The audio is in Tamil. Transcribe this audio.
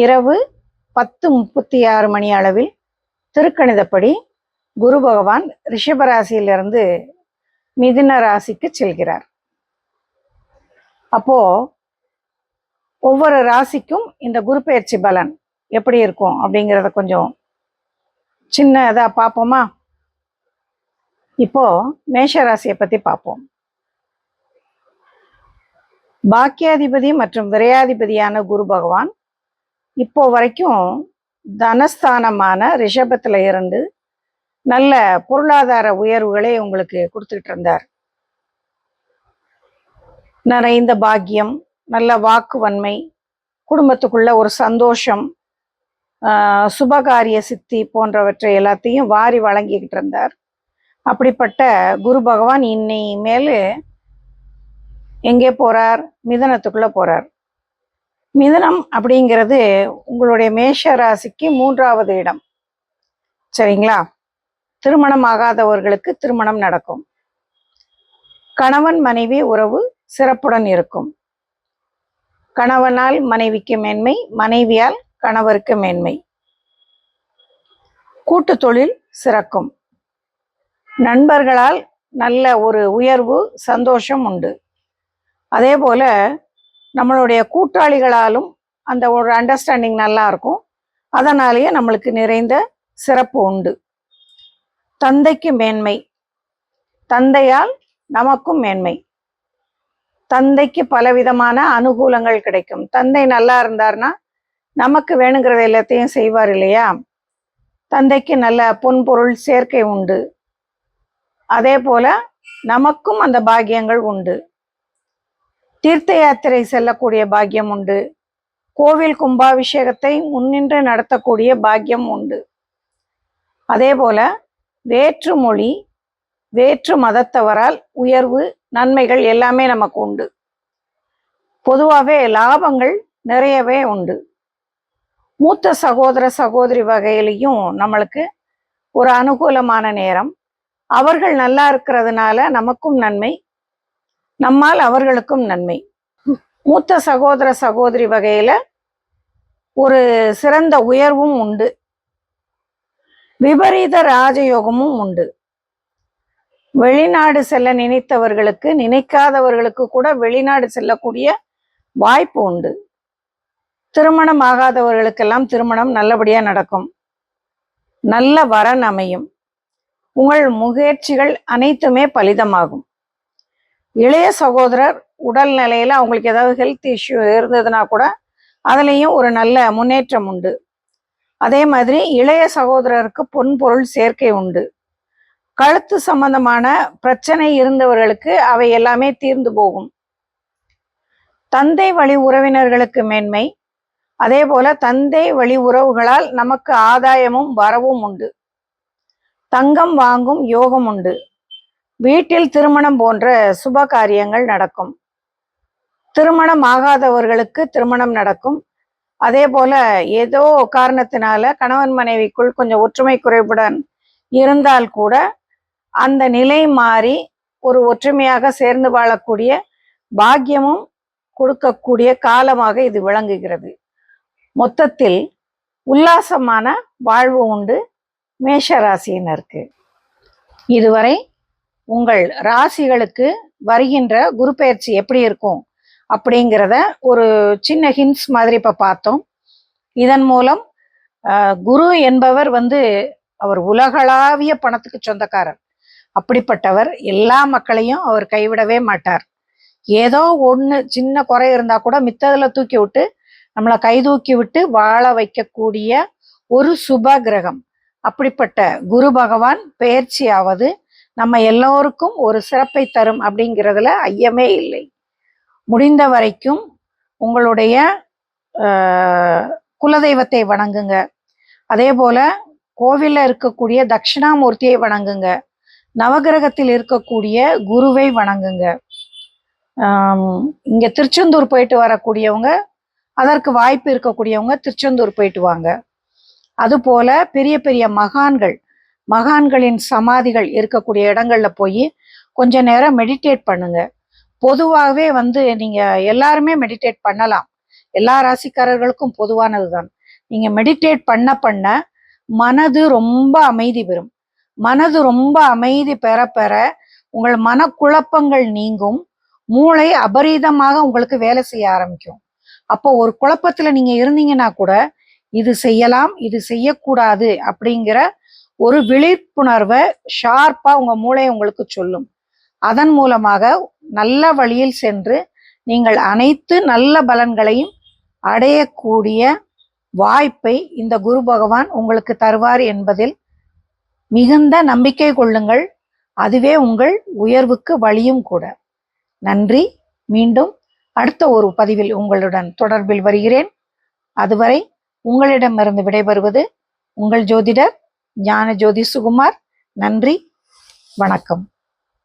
இரவு பத்து முப்பத்தி ஆறு மணி அளவில் திருக்கணிதப்படி குரு பகவான் ரிஷபராசியிலிருந்து மிதுன ராசிக்கு செல்கிறார். அப்போ ஒவ்வொரு ராசிக்கும் இந்த குரு பெயர்ச்சி பலன் எப்படி இருக்கும் அப்படிங்கிறத கொஞ்சம் சின்ன இதா பார்ப்போமா? இப்போ மேஷ ராசியை பத்தி பார்ப்போம். பாக்கியாதிபதி மற்றும் விரையாதிபதியான குரு பகவான் இப்போ வரைக்கும் தனஸ்தானமான ரிஷபத்தில் இருந்து நல்ல பொருளாதார உயர்வுகளை உங்களுக்கு கொடுத்துக்கிட்டு இருந்தார். நிறைந்த பாக்கியம் நல்ல வாக்கு வன்மை குடும்பத்துக்குள்ள ஒரு சந்தோஷம் சுபகாரிய சித்தி போன்றவற்றை எல்லாத்தையும் வாரி வழங்கிக்கிட்டு இருந்தார். அப்படிப்பட்ட குரு பகவான் இன்னை மேலே எங்கே போறார்? மிதனத்துக்குள்ள போறார். மிதனம் அப்படிங்கிறது உங்களுடைய மேஷ ராசிக்கு மூன்றாவது இடம். சரிங்களா? திருமணம் ஆகாதவர்களுக்கு திருமணம் நடக்கும். கணவன் மனைவி உறவு சிறப்புடன் இருக்கும். கணவனால் மனைவிக்கு மேன்மை மனைவியால் கணவருக்கு மேன்மை. கூட்டு தொழில் சிறக்கும். நண்பர்களால் நல்ல ஒரு உயர்வு சந்தோஷம் உண்டு. அதே போல நம்மளுடைய கூட்டாளிகளாலும் அந்த ஒரு அண்டர்ஸ்டாண்டிங் நல்லா இருக்கும் அதனாலேயே நம்மளுக்கு நிறைந்த சிறப்பு உண்டு. தந்தைக்கு மேன்மை. தந்தையால் நமக்கும் மேன்மை. தந்தைக்கு பலவிதமான அனுகூலங்கள் கிடைக்கும். தந்தை நல்லா இருந்தார்னா நமக்கு வேணுங்கிறத எல்லாத்தையும் செய்வார் இல்லையா? தந்தைக்கு நல்ல பொன்பொருள் சேர்க்கை உண்டு. அதே போல நமக்கும் அந்த பாக்கியங்கள் உண்டு. தீர்த்த யாத்திரை செல்லக்கூடிய பாக்கியம் உண்டு. கோவில் கும்பாபிஷேகத்தை முன்னின்று நடத்தக்கூடிய பாக்கியம் உண்டு. அதே போல வேற்று மொழி வேற்று மதத்தவரால் உயர்வு நன்மைகள் எல்லாமே நமக்கு உண்டு. பொதுவாகவே லாபங்கள் நிறையவே உண்டு. மூத்த சகோதர சகோதரி வகையிலையும் நம்மளுக்கு ஒரு அனுகூலமான நேரம். அவர்கள் நல்லா இருக்கிறதுனால நமக்கும் நன்மை நம்மால் அவர்களுக்கும் நன்மை. மூத்த சகோதர சகோதரி வகையில் ஒரு சிறந்த உயர்வும் உண்டு. விபரீத ராஜயோகமும் உண்டு. வெளிநாடு செல்ல நினைத்தவர்களுக்கு நினைக்காதவர்களுக்கு கூட வெளிநாடு செல்லக்கூடிய வாய்ப்பு உண்டு. திருமணம் ஆகாதவர்களுக்கெல்லாம் திருமணம் நல்லபடியாக நடக்கும். நல்ல வரன் அமையும். உங்கள் முயற்சிகள் அனைத்துமே பலிதமாகும். இளைய சகோதரர் உடல் நிலையில அவங்களுக்கு ஏதாவது ஹெல்த் இஷ்யூ இருந்ததுன்னா கூட அதுலேயும் ஒரு நல்ல முன்னேற்றம் உண்டு. அதே மாதிரி இளைய சகோதரருக்கு பொன் பொருள் சேர்க்கை உண்டு. கழுத்து சம்பந்தமான பிரச்சனை இருந்தவர்களுக்கு அவை எல்லாமே தீர்ந்து போகும். தந்தை வழி உறவினர்களுக்கு மேன்மை. அதே போல தந்தை வழி உறவுகளால் நமக்கு ஆதாயமும் வரவும் உண்டு. தங்கம் வாங்கும் யோகம் உண்டு. வீட்டில் திருமணம் போன்ற சுப காரியங்கள் நடக்கும். திருமணம் ஆகாதவர்களுக்கு திருமணம் நடக்கும். அதே போல ஏதோ காரணத்தினால கணவன் மனைவிக்குள் கொஞ்சம் ஒற்றுமை குறைவுடன் இருந்தால் கூட அந்த நிலை மாறி ஒரு ஒற்றுமையாக சேர்ந்து வாழக்கூடிய பாக்கியமும் கொடுக்கக்கூடிய காலமாக இது விளங்குகிறது. மொத்தத்தில் உல்லாசமான வாழ்வு உண்டு மேஷ ராசியினருக்கு. இதுவரை உங்கள் ராசிகளுக்கு வருகின்ற குரு பெயர்ச்சி எப்படி இருக்கும் அப்படிங்கிறத ஒரு சின்ன ஹிண்ட்ஸ் மாதிரி இப்போ பார்த்தோம். இதன் மூலம் குரு என்பவர் வந்து அவர் உலகளாவிய பணத்துக்கு சொந்தக்காரர். அப்படிப்பட்டவர் எல்லா மக்களையும் அவர் கைவிடவே மாட்டார். ஏதோ ஒன்று சின்ன குறை இருந்தா கூட மித்ததில் தூக்கி விட்டு நம்மளை கை தூக்கி விட்டு வாழ வைக்கக்கூடிய ஒரு சுப கிரகம். அப்படிப்பட்ட குரு பகவான் பெயர்ச்சியாவது நம்ம எல்லோருக்கும் ஒரு சிறப்பை தரும் அப்படிங்கிறதுல ஐயமே இல்லை. முடிந்த வரைக்கும் உங்களுடைய குலதெய்வத்தை வணங்குங்க. அதே போல கோவிலில் இருக்கக்கூடிய தட்சிணாமூர்த்தியை வணங்குங்க. நவகிரகத்தில் இருக்கக்கூடிய குருவை வணங்குங்க. இங்கே திருச்செந்தூர் போயிட்டு வரக்கூடியவங்க அதற்கு வாய்ப்பு இருக்கக்கூடியவங்க திருச்செந்தூர் போயிட்டு வாங்க. அதுபோல பெரிய பெரிய மகான்கள் மகான்களின் சமாதிகள் இருக்கக்கூடிய இடங்கள்ல போய் கொஞ்ச நேரம் மெடிடேட் பண்ணுங்க. பொதுவாகவே வந்து நீங்க எல்லாருமே மெடிடேட் பண்ணலாம். எல்லா ராசிக்காரர்களுக்கும் பொதுவானது தான் நீங்க மெடிடேட் பண்ண பண்ண மனது ரொம்ப அமைதி பெறும். மனது ரொம்ப அமைதி பெற பெற உங்கள் மனக்குழப்பங்கள் நீங்கும். மூளை அபரீதமாக உங்களுக்கு வேலை செய்ய ஆரம்பிக்கும். அப்போ ஒரு குழப்பத்துல நீங்க இருந்தீங்கன்னா கூட இது செய்யலாம் இது செய்யக்கூடாது அப்படிங்கிற ஒரு விழிப்புணர்வை ஷார்ப்பாக உங்கள் மூளை உங்களுக்கு சொல்லும். அதன் மூலமாக நல்ல வழியில் சென்று நீங்கள் அனைத்து நல்ல பலன்களையும் அடையக்கூடிய வாய்ப்பை இந்த குரு பகவான் உங்களுக்கு தருவார் என்பதில் மிகுந்த நம்பிக்கை கொள்ளுங்கள். அதுவே உங்கள் உயர்வுக்கு வழியும் கூட. நன்றி. மீண்டும் அடுத்த ஒரு பதிவில் உங்களுடன் தொடர்பில் வருகிறேன். அதுவரை உங்களிடமிருந்து விடைபெறுவது உங்கள் ஜோதிடர் ஞான ஜோதி சுகுமார் நன்றி வணக்கம்.